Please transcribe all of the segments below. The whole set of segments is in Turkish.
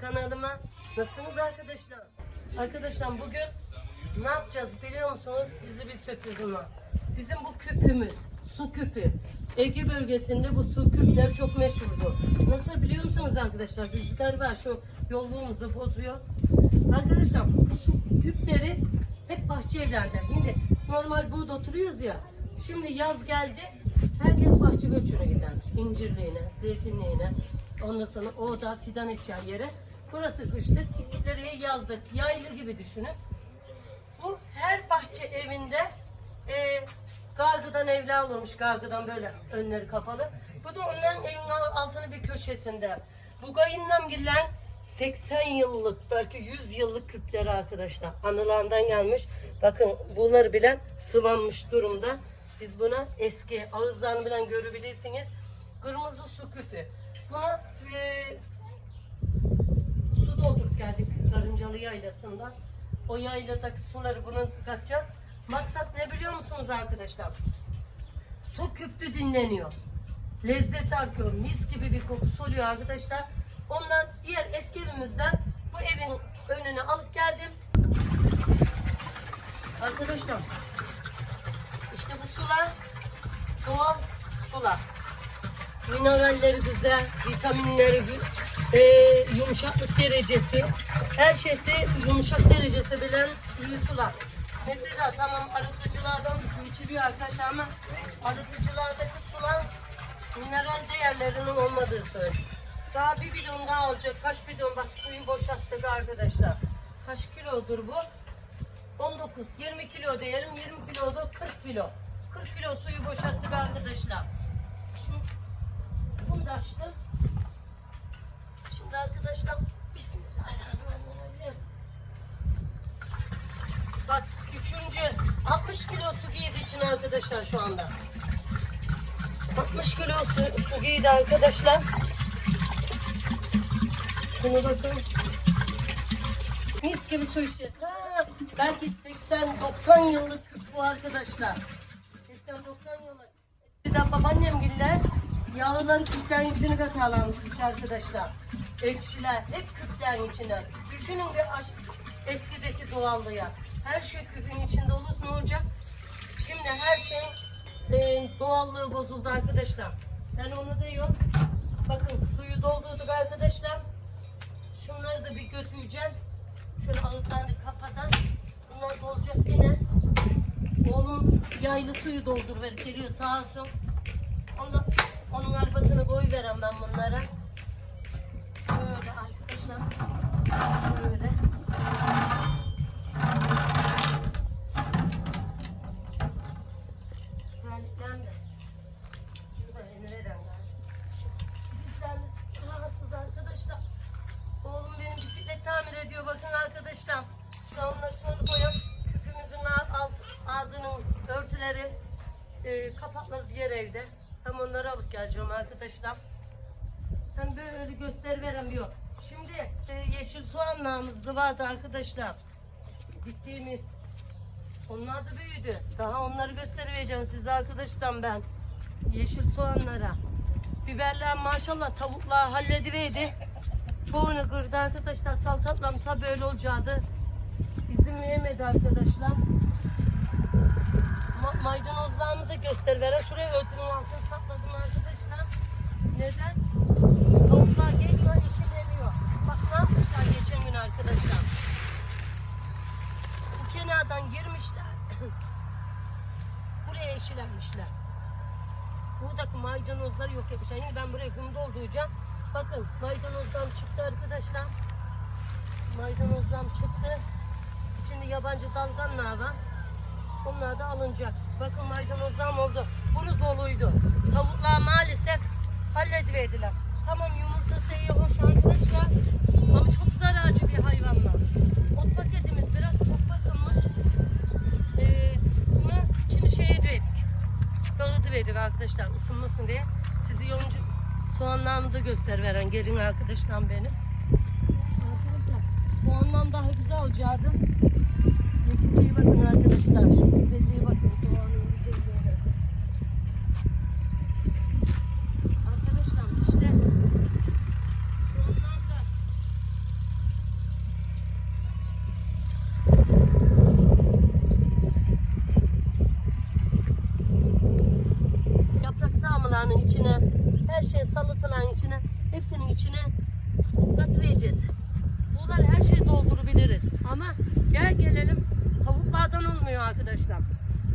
kanalıma. Nasılsınız arkadaşlar? Arkadaşlar bugün ne yapacağız biliyor musunuz? Sizi bir sürprizim var. Bizim bu küpümüz, su küpü. Ege bölgesinde bu su küpleri çok meşhurdu. Nasıl biliyor musunuz arkadaşlar? Rüzgar var şu yolluğumuzu bozuyor. Arkadaşlar bu su küpleri hep bahçe evlerde. Şimdi normal burada oturuyoruz ya. Şimdi yaz geldi. Herkes bahçe göçüne gidermiş. İncirliğine, zeytinliğine. Ondan sonra o da fidan ekeceği yere. Burası kışlık. Gittikleri yazlık. Yaylı gibi düşünün. Bu her bahçe evinde e, gargıdan evler olmuş. Gargıdan böyle önleri kapalı. Bu da onların evin altını bir köşesinde. Bu kayınlam gelen 80 yıllık belki 100 yıllık küpleri arkadaşlar. Anılandan gelmiş. Bakın bunları bilen sıvanmış durumda. Biz buna eski ağızlarını bilen görebilirsiniz. Kırmızı su küpü. Buna e, su doldurup geldik Karıncalı Yaylası'nda. O yayladaki suları bunu katacağız. Maksat ne biliyor musunuz arkadaşlar? Su küplü dinleniyor. Lezzet artıyor. Mis gibi bir kokusu oluyor arkadaşlar. Ondan diğer eski evimizden bu evin önüne alıp geldim. Arkadaşlar doğal sular. Mineralleri güzel, vitaminleri e, yumuşaklık derecesi, her şeysi yumuşak derecesi bilen iyi sular. Mesela tamam arıtıcılardan da su içiliyor arkadaşlar ama arıtıcılardaki sular mineral değerlerinin olmadığı söyleniyor. Daha bir bidon daha alacak. Kaç bidon bak suyu boşalttık arkadaşlar. Kaç kilodur bu? 19, 20 kilo diyelim. 20 kilo da 40 kilo. 40 kilo suyu boşalttık arkadaşlar. Şimdi bunu da açtım. Şimdi arkadaşlar Bismillahirrahmanirrahim. Bak üçüncü 60 kilo su giydi için arkadaşlar şu anda. 60 kilo su, su giydi arkadaşlar. Şuna bakın. Mis gibi su içeceğiz. Belki 80-90 yıllık bu arkadaşlar. 80-90 yıllık. Eskiden babaannem giller yağlıları küplerin içine katarlarmışmış arkadaşlar. Ekşiler hep küplerin içine. Düşünün bir eskideki doğallığa. Her şey küpün içinde olursa ne olacak? Şimdi her şey e, doğallığı bozuldu arkadaşlar. Ben onu diyorum. Bakın suyu doldurduk arkadaşlar. Şunları da bir götüreceğim. Şöyle ağızlarını kapadan. Bunlar dolacak yine. Yaylı suyu doldur ver geliyor sağ olsun. Ondan, onun arabasını koy verem ben bunlara. Şöyle arkadaşlar. Şöyle. Ediyor bakın arkadaşlar. Şu onları sonra koyup küpümüzün a- alt ağzının örtüleri e, kapakları diğer evde. Hem onları alıp geleceğim arkadaşlar. Hem böyle göster veremiyor. Şimdi e, yeşil soğanlarımız vardı arkadaşlar. Diktiğimiz. Onlar da büyüdü. Daha onları göstereceğim size arkadaşlar ben. Yeşil soğanlara. Biberler maşallah tavuklar hallediverdi. Çoğunu kırdı arkadaşlar. Saltatlam tabi öyle olacaktı. İzin vermedi arkadaşlar. Ma- maydanozlarımı da göster veren. Şuraya örtünün altını sakladım arkadaşlar. Neden? Tavuklar geliyor eşeleniyor. Bak ne yapmışlar geçen gün arkadaşlar. Bu kenardan girmişler. Buraya eşelenmişler. Buradaki maydanozları yok etmişler. Şimdi ben buraya kum dolduracağım. Bakın maydanozdan çıktı arkadaşlar. Maydanozdan çıktı. İçinde yabancı dalganlar var. Onlar da alınacak. Bakın maydanozdan oldu. Bunu doluydu. Tavuklar maalesef hallediverdiler. Tamam yumurtası iyi hoş arkadaşlar. Ama çok zararcı bir hayvanlar. Ot paketimiz biraz çok basılmış. Ee, bunu içini şeye verdik. Dağıtı verdik arkadaşlar ısınmasın diye. Sizi yoncu soğanlarımı da göster veren gelin arkadaşlar benim. Arkadaşlar soğanlam daha güzel olacaktı. Arkadaşlar şu güzelliğe bakın doğanın güzelliğine. Arkadaşlar işte soğanlar da yaprak sağmalarının içine her şey salıtılan içine hepsinin içine katlayacağız. Bunlar her şey doldurabiliriz ama gel gelelim tavuklardan olmuyor arkadaşlar.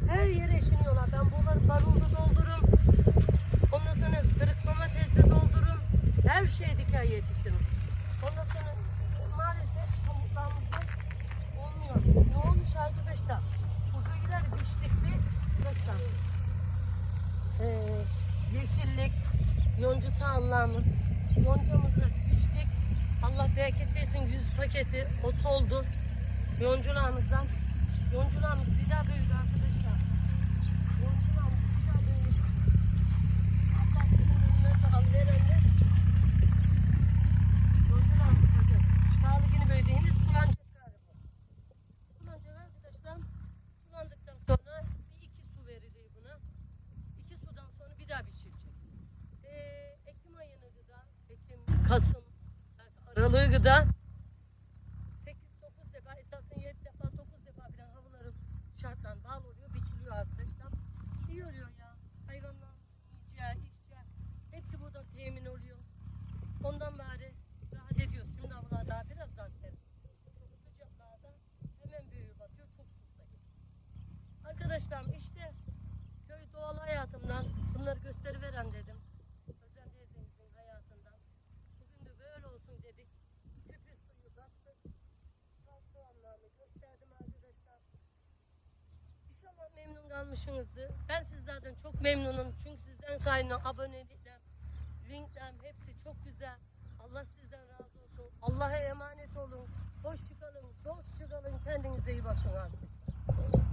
Her yere eşiniyorlar. Ben bunları barulda doldururum. Ondan sonra sırık domatesle doldururum. Her şeyi diker yetiştiririm. Ondan sonra maalesef tavuklarımızda olmuyor. Ne olmuş arkadaşlar? Bu köyler biçtik biz. Arkadaşlar. Ee, yeşillik, yoncu tarlamız, yoncamızı biçtik. Allah bereket versin 100 paketi ot oldu. Yoncularımızdan. Yoncularımız bir daha büyüdü arkadaşlar. Yoncularımız bir daha büyüdü. Allah sınırlarını al verenler. Yoncularımız bakın. Sağlıkını büyüdüğünde sulanacak arkadaşlar. Sulandıktan sonra bir iki su veriliyor buna. İki sudan sonra bir daha pişirecek. Ekim ayını gıda, Ekim, Kasım, aralığı gıda bunları gösteriveren dedim. Özen teyzemizin hayatından. Bugün de böyle olsun dedik. Küpü suyu kattık. Ben soğanlarını gösterdim arkadaşlar. İnşallah memnun kalmışsınızdır. Ben sizlerden çok memnunum. Çünkü sizden sayesinde abonelikler, linkler hepsi çok güzel. Allah sizden razı olsun. Allah'a emanet olun. Hoş çıkalım, dost çıkalım. Kendinize iyi bakın arkadaşlar.